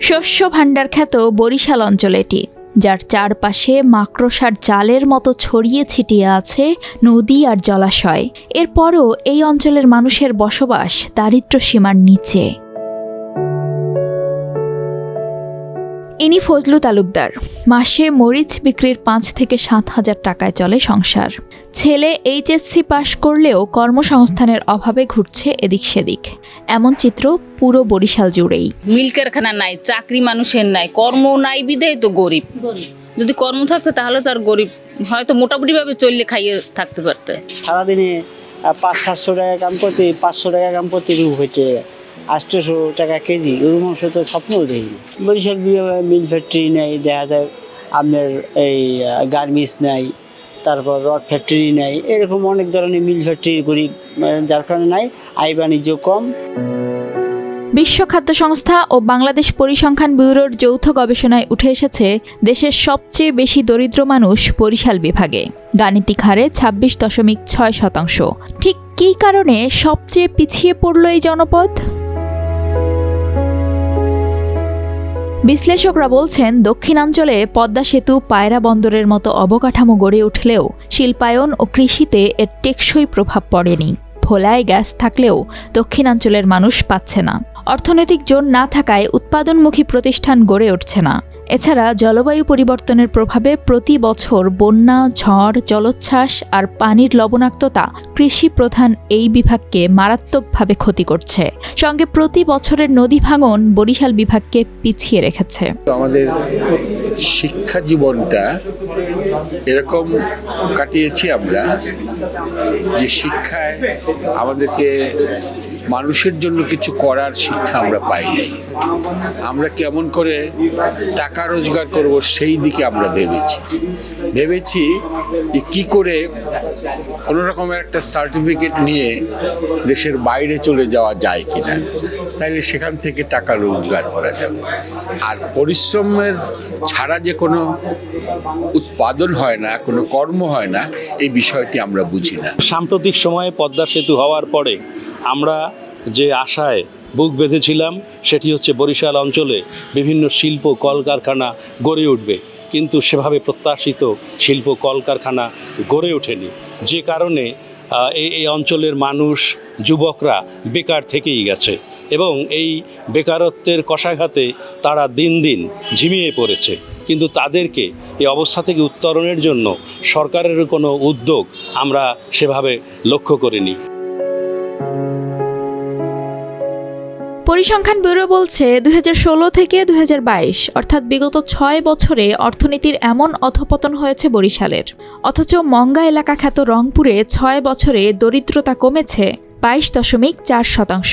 শস্য ভাণ্ডার খ্যাত বরিশাল অঞ্চল এটি, যার চারপাশে মাকড়সার জালের মতো ছড়িয়ে ছিটিয়ে আছে নদী আর জলাশয়। এরপরও এই অঞ্চলের মানুষের বসবাস দারিদ্র সীমার নিচে। ইনি ফজলু তালুকদার। মাসে মরিচ বিক্রির পাঁচ থেকে সাত হাজার টাকায় চলে সংসার। ছেলে এইচএসসি পাশ করলেও কর্মসংস্থানের অভাবে ঘুরছে এদিক সেদিক। এমন চিত্র পুরো বরিশাল জুড়েই। মিল কারখানা নাই চাকরি মানুষের নাই কর্ম নাই বিদেই তো গরিব। যদি কর্ম থাকতো তাহলে তার গরিব হয়তো মোটামুটিভাবে চললে খাইয়ে থাকতে পারতে। সারাদিনে পাঁচ সাতশো টাকা কাম করতে পাঁচশো টাকা কাম করতে হইতে আটশোশো টাকা কেজি গরু মাংস তো স্বপ্নও দেখিনি। বরিশাল মিল ফ্যাক্টরি নেই, দেখা যায় আপনার এই গার্মেন্টস নাই, তারপর রড ফ্যাক্টরি নাই, এরকম অনেক ধরনের মিল ফ্যাক্টরি করি যার কারণে নাই, আয় বাণিজ্য কম। বিশ্ব খাদ্য সংস্থা ও বাংলাদেশ পরিসংখ্যান ব্যুরোর যৌথ গবেষণায় উঠে এসেছে, দেশের সবচেয়ে বেশি দরিদ্র মানুষ বরিশাল বিভাগে। গাণিতিক হারে ছাব্বিশ দশমিক ছয় শতাংশ। ঠিক কী কারণে সবচেয়ে পিছিয়ে পড়ল এই জনপদ? বিশ্লেষকরা বলছেন, দক্ষিণাঞ্চলে পদ্মা সেতু পায়রা বন্দরের মতো অবকাঠামো গড়ে উঠলেও শিল্পায়ন ও কৃষিতে এর টেকসই প্রভাব পড়েনি। ভোলায় গ্যাস থাকলেও দক্ষিণাঞ্চলের মানুষ পাচ্ছে না। অর্থনৈতিক জোন না থাকায় উৎপাদনমুখী প্রতিষ্ঠান গড়ে উঠছে না। এছাড়া জলবায়ু পরিবর্তনের প্রভাবে প্রতি বছর বন্যা, ঝড়, জলোচ্ছ্বাস আর পানির লবণাক্ততা কৃষি প্রধান এই বিভাগকে মারাত্মকভাবে ক্ষতি করছে। সঙ্গে প্রতি বছরের নদী ভাঙন বরিশাল বিভাগকে পিছিয়ে রেখেছে। আমাদের শিক্ষা জীবনটা এরকম কাটিয়েছি আমরা যে শিক্ষায় আমাদেরকে মানুষের জন্য কিছু করার শিক্ষা আমরা পাই নাই। আমরা কেমন করে টাকা রোজগার করব সেই দিকে আমরা ভেবেছি। ভেবেছি যে কি করে কোনো রকমের একটা সার্টিফিকেট নিয়ে দেশের বাইরে চলে যাওয়া যায় কিনা, তাইলে সেখান থেকে টাকা রোজগার করা যাবে। আর পরিশ্রমের ছাড়া যে কোনো উৎপাদন হয় না, কোনো কর্ম হয় না, এই বিষয়টি আমরা বুঝি না। সাম্প্রতিক সময়ে পদ্মা সেতু হওয়ার পরে আমরা যে আশায় বুক বেঁধেছিলাম, সেটি হচ্ছে বরিশাল অঞ্চলে বিভিন্ন শিল্প কলকারখানা গড়ে উঠবে। কিন্তু সেভাবে প্রত্যাশিত শিল্প কলকারখানা গড়ে ওঠেনি। যে কারণে এই অঞ্চলের মানুষ, যুবকরা বেকার থেকেই গেছে এবং এই বেকারত্বের কষাঘাতে তারা দিন দিন ঝিমিয়ে পড়েছে। কিন্তু তাদেরকে এই অবস্থা থেকে উত্তরণের জন্য সরকারের কোনো উদ্যোগ আমরা সেভাবে লক্ষ্য করিনি। পরিসংখ্যান ব্যুরো বলছে দুই থেকে দুই অর্থাৎ বিগত ছয় বছরে অর্থনীতির এমন অধপতন হয়েছে বরিশালের। অথচ মঙ্গা এলাকা খ্যাত রংপুরে ছয় বছরে দরিদ্রতা কমেছে বাইশ দশমিক চার শতাংশ।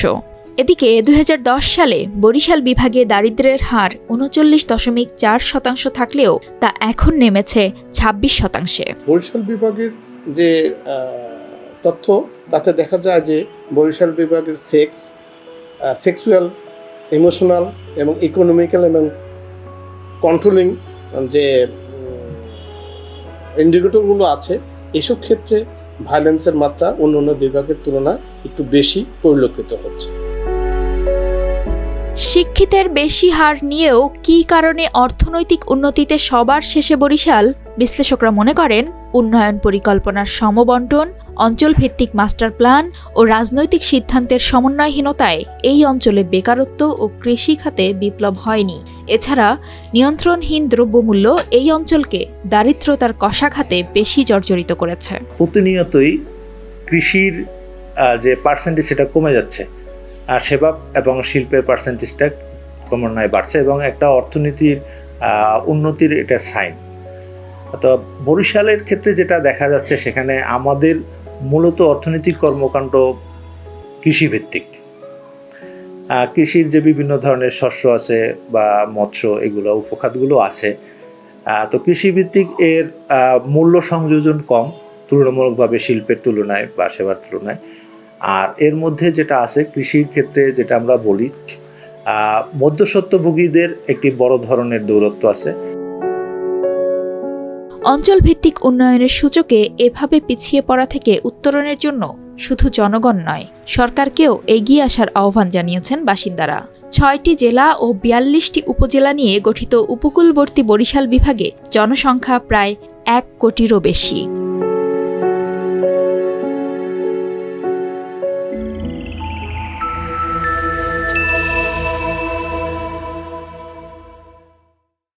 এদিকে দুই হাজার দশ সালে বরিশাল বিভাগে দারিদ্র্যের হার উনচল্লিশ দশমিক চার শতাংশ থাকলেও তা এখন নেমেছে ছাব্বিশ শতাংশে। বরিশাল বিভাগের যে তথ্য, তাতে দেখা যায় যে বরিশাল বিভাগের সেক্স সেক্সুয়াল ইমোশনাল এবং ইকোনমিক্যাল এবং কন্ট্রোলিং যে ইন্ডিকেটরগুলো আছে, এসব ক্ষেত্রে ভায়োলেন্সের মাত্রা অন্য অন্য বিভাগের তুলনায় একটু বেশি পরিলক্ষিত হচ্ছে। শিক্ষিতের বেশি হার নিয়েও কী কারণে অর্থনৈতিক উন্নতিতে সবার শেষে বরিশাল? বিশ্লেষকরা মনে করেন উন্নয়ন পরিকল্পনার সমবন্টন অঞ্চল ভিত্তিক মাস্টার প্ল্যান ও রাজনৈতিক সিদ্ধান্তের সমন্বয়হীনতায় এই অঞ্চলে বেকারত্ব ও কৃষি খাতে বিপ্লব হয়নি। এছাড়া নিয়ন্ত্রণহীন দ্রব্যমূল্য এই অঞ্চলকে দারিদ্রতার কষাঘাতে বেশি জর্জরিত করেছে। প্রতিনিয়তই কৃষির যে পার্সেন্টেজ সেটা কমে যাচ্ছে, আর সেবা এবং শিল্পের পার্সেন্টেজটা ক্রমান্বয়ে বাড়ছে এবং একটা অর্থনীতির উন্নতির এটা সাইন তো বরিশালের ক্ষেত্রে যেটা দেখা যাচ্ছে সেখানে আমাদের মূলত অর্থনৈতিক কর্মকাণ্ড কৃষিভিত্তিক। কৃষির যে বিভিন্ন ধরনের শস্য আছে বা মৎস্য এগুলো উপখাতগুলো আছে। তো কৃষিভিত্তিক এর মূল্য সংযোজন কম তুলনামূলকভাবে শিল্পের তুলনায় বা সেবার তুলনায়। আর এর মধ্যে যেটা আছে কৃষির ক্ষেত্রে যেটা আমরা বলি আহ, মধ্যস্বত্বভোগীদের একটি বড় ধরনের দৌরত্ব আছে। অঞ্চল ভিত্তিক উন্নয়নের সূচকে এভাবে পিছিয়ে পড়া থেকে উত্তরণের জন্য শুধু জনগণ নয়, সরকারকেও এগিয়ে আসার আহ্বান জানিয়েছেন বাসিন্দারা। ছয়টি জেলা ও বিয়াল্লিশটি উপজেলা নিয়ে গঠিত উপকূলবর্তী বরিশাল বিভাগে জনসংখ্যা প্রায় এক কোটিরও বেশি।